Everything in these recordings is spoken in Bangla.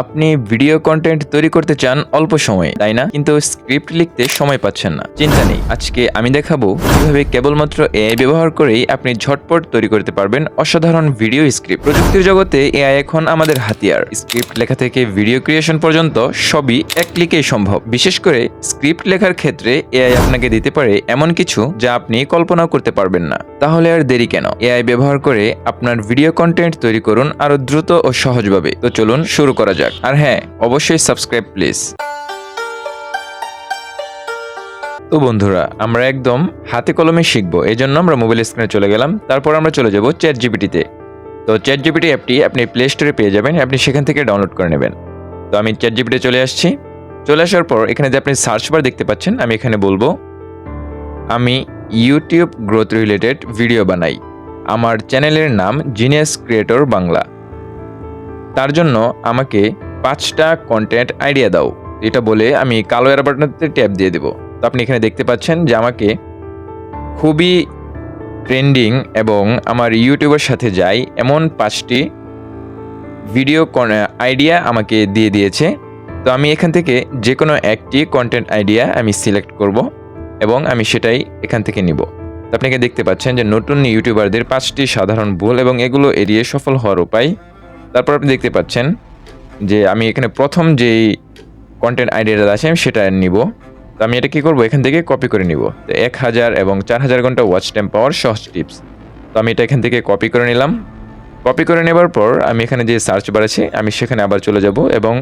আপনি ভিডিও কন্টেন্ট তৈরি করতে চান অল্প সময়ে, তাই না? কিন্তু স্ক্রিপ্ট লিখতে সময় পাচ্ছেন না। চিন্তা নেই, আজকে আমি দেখাবো কীভাবে কেবলমাত্র এআই ব্যবহার করেই আপনি ঝটপট তৈরি করতে পারবেন অসাধারণ ভিডিও স্ক্রিপ্ট প্রযুক্তির জগতে এআই এখন আমাদের হাতিয়ার। স্ক্রিপ্ট লেখা থেকে ভিডিও ক্রিয়েশন পর্যন্ত সবই এক ক্লিকেই সম্ভব। বিশেষ করে স্ক্রিপ্ট লেখার ক্ষেত্রে এআই আপনাকে দিতে পারে এমন কিছু যা আপনি কল্পনাও করতে পারবেন না। তাহলে আর দেরি কেন? এআই ব্যবহার করে আপনার ভিডিও কন্টেন্ট তৈরি করুন আরও দ্রুত ও সহজভাবে। তো চলুন শুরু করা যাক। আর হ্যাঁ অবশ্যই সাবস্ক্রাইব প্লিজ তো বন্ধুরা, আমরা একদম হাতে কলমে শিখব। এই জন্য আমরা মোবাইল স্ক্রিনে চলে গেলাম। তারপর আমরা চলে যাব চ্যাট জিপিটিতে তো চ্যাট জিপিটি অ্যাপটি আপনি প্লে স্টোরে পেয়ে যাবেন। আপনি সেখান থেকে ডাউনলোড করে নেবেন। তো আমি চ্যাট জিপিটি চলে আসছি। চলে আসার পর এখানে যে আপনি সার্চ বার দেখতে পাচ্ছেন, আমি এখানে বলব, আমি ইউটিউব গ্রোথ রিলেটেড ভিডিও বানাই। আমার চ্যানেলের নাম জিনিয়াস ক্রিয়েটর বাংলা তার জন্য আমাকে পাঁচটা কন্টেন্ট আইডিয়া দাও। এটা বলে আমি কালো এর বাটনতে ট্যাপ দিয়ে দেবো। তো আপনি এখানে দেখতে পাচ্ছেন যে আমাকে খুবই ট্রেন্ডিং এবং আমার ইউটিউবের সাথে যায় এমন পাঁচটি ভিডিও আইডিয়া আমাকে দিয়ে দিয়েছে। তো আমি এখান থেকে যে কোনো একটি কন্টেন্ট আইডিয়া আমি সিলেক্ট করব এবং আমি সেটাই এখান থেকে নিব। তো আপনি এখানে দেখতে পাচ্ছেন যে নতুন ইউটিউবারদের পাঁচটি সাধারণ ভুল এবং এগুলো এড়িয়ে সফল হওয়ার উপায় তারপর আপনি দেখতে পাচ্ছেন যে আমি এখানে প্রথম যেই কন্টেন্ট আইডিয়াটা আছে, আমি সেটা নিব। তো আমি এটা কী করব? এখান থেকে কপি করে নিব। তো এক হাজার এবং চার হাজার ঘণ্টা ওয়াচ টাইম পাওয়ার সহজ টিপস তো আমি এটা এখান থেকে কপি করে নিলাম। কপি করে নেবার পর আমি এখানে যে সার্চ বার আছে, আমি সেখানে আবার চলে যাব এবং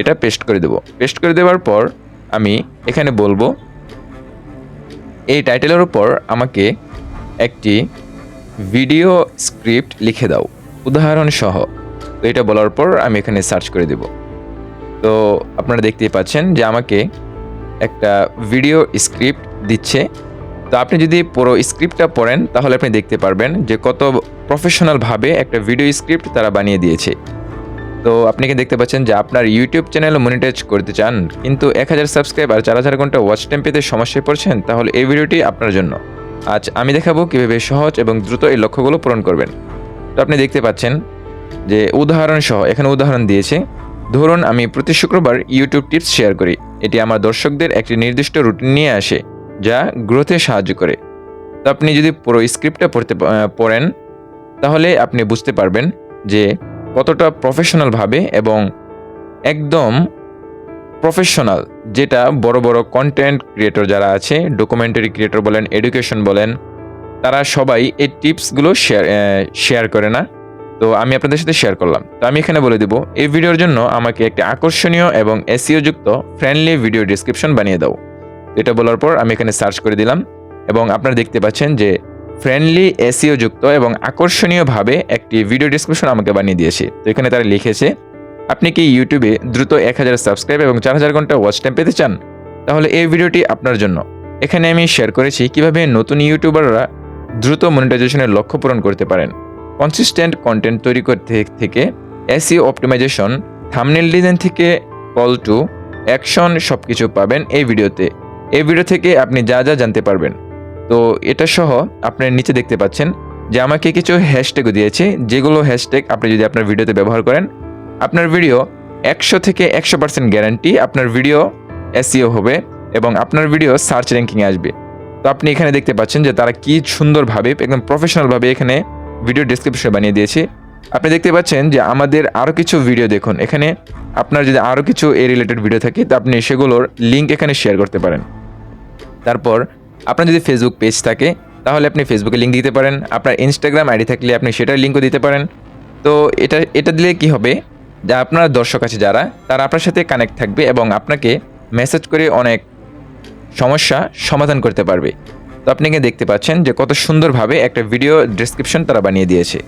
এটা পেস্ট করে দেব। পেস্ট করে দেওয়ার পর আমি এখানে বলব, এই টাইটেলের উপর আমাকে একটি ভিডিও স্ক্রিপ্ট লিখে দাও। উদাহরণ সহ। তো এটা বলার পর আমি এখানে সার্চ করে দেব। তো আপনারা দেখতেই পাচ্ছেন যে আমাকে একটা ভিডিও স্ক্রিপ্ট দিচ্ছে। তো আপনি যদি পুরো স্ক্রিপ্টটা পড়েন, তাহলে আপনি দেখতে পারবেন যে কত প্রফেশনালভাবে একটা ভিডিও স্ক্রিপ্ট তারা বানিয়ে দিয়েছে। তো আপনি কি দেখতে পাচ্ছেন যে আপনার ইউটিউব চ্যানেল মনিটাইজ করতে চান, কিন্তু এক হাজার সাবস্ক্রাইব আর চার হাজার ঘণ্টা ওয়াচ টাইম পেতে সমস্যায় পড়ছেন, তাহলে এই ভিডিওটি আপনার জন্য। আজ আমি দেখাবো কীভাবে সহজ এবং দ্রুত এই লক্ষ্যগুলো পূরণ করবেন। তো আপনি দেখতে পাচ্ছেন যে উদাহরণ সহ এখানে উদাহরণ দিয়েছে। ধরুন আমি প্রতি শুক্রবার ইউটিউব টিপস শেয়ার করি। এটি আমার দর্শকদের একটি নির্দিষ্ট রুটিন নিয়ে আসে, যা গ্রোথে সাহায্য করে। তো আপনি যদি পুরো স্ক্রিপ্টটা পড়তে পড়েন, তাহলে আপনি বুঝতে পারবেন যে কতটা প্রফেশনালভাবে এবং একদম প্রফেশনাল যেটা বড় বড় কন্টেন্ট ক্রিয়েটর যারা আছে ডকুমেন্টারি ক্রিয়েটর বলেন এডুকেশন বলেন, তারা সবাই এই টিপসগুলো শেয়ার শেয়ার করে না। তো আমি আপনাদের সাথে শেয়ার করলাম। তো আমি এখানে বলে দেবো, এই ভিডিওর জন্য আমাকে একটি আকর্ষণীয় এবং এসিও যুক্ত ফ্রেন্ডলি ভিডিও ডিসক্রিপশন বানিয়ে দাও। এটা বলার পর আমি এখানে সার্চ করে দিলাম এবং আপনারা দেখতে পাচ্ছেন যে ফ্রেন্ডলি এসিও যুক্ত এবং আকর্ষণীয়ভাবে একটি ভিডিও ডিসক্রিপশন আমাকে বানিয়ে দিয়েছে। তো এখানে তারা লিখেছে, আপনি কি ইউটিউবে দ্রুত এক হাজার সাবস্ক্রাইব এবং চার হাজার ঘণ্টা ওয়াচ টাইম পেতে চান? তাহলে এই ভিডিওটি আপনার জন্য। এখানে আমি শেয়ার করেছি কীভাবে নতুন ইউটিউবাররা দ্রুত মনিটাইজেশনের লক্ষ্য পূরণ করতে পারেন। কনসিস্টেন্ট কন্টেন্ট তৈরি করতে থেকে এসিও অপটিমাইজেশন থামনেল ডিজাইন থেকে কল টু অ্যাকশন সব কিছু পাবেন এই ভিডিওতে। এই ভিডিও থেকে আপনি যা যা জানতে পারবেন। তো এটা সহ আপনার নিচে দেখতে পাচ্ছেন যে আমাকে কিছু হ্যাশট্যাগও দিয়েছে। যেগুলো হ্যাশট্যাগ আপনি যদি আপনার ভিডিওতে ব্যবহার করেন, আপনার ভিডিও একশো থেকে একশো পার্সেন্ট গ্যারান্টি আপনার ভিডিও এসিও হবে এবং আপনার ভিডিও সার্চ র্যাঙ্কিংয়ে আসবে। তো আপনি এখানে দেখতে পাচ্ছেন যে তারা কি সুন্দরভাবে, একদম প্রফেশনালভাবে এখানে ভিডিও ডিসক্রিপশন বানিয়ে দিয়েছি। আপনি দেখতে পাচ্ছেন যে আমাদের আরও কিছু ভিডিও দেখুন। এখানে আপনার যদি আরও কিছু এ রিলেটেড ভিডিও থাকে, তো আপনি সেগুলোর লিঙ্ক এখানে শেয়ার করতে পারেন। তারপর আপনার যদি ফেসবুক পেজ থাকে, তাহলে আপনি ফেসবুকে লিঙ্ক দিতে পারেন। আপনার ইনস্টাগ্রাম আইডি থাকলে আপনি সেটার লিঙ্কও দিতে পারেন। তো এটা এটা দিলে কি হবে? যে আপনার দর্শক আছে যারা, তারা আপনার সাথে কানেক্ট থাকবে এবং আপনাকে মেসেজ করে অনেক সমস্যা সমাধান করতে পারবে। তো আপনি দেখতে পাচ্ছেন যে কত সুন্দরভাবে একটা ভিডিও ডিসক্রিপশন তারা বানিয়ে দিয়েছে।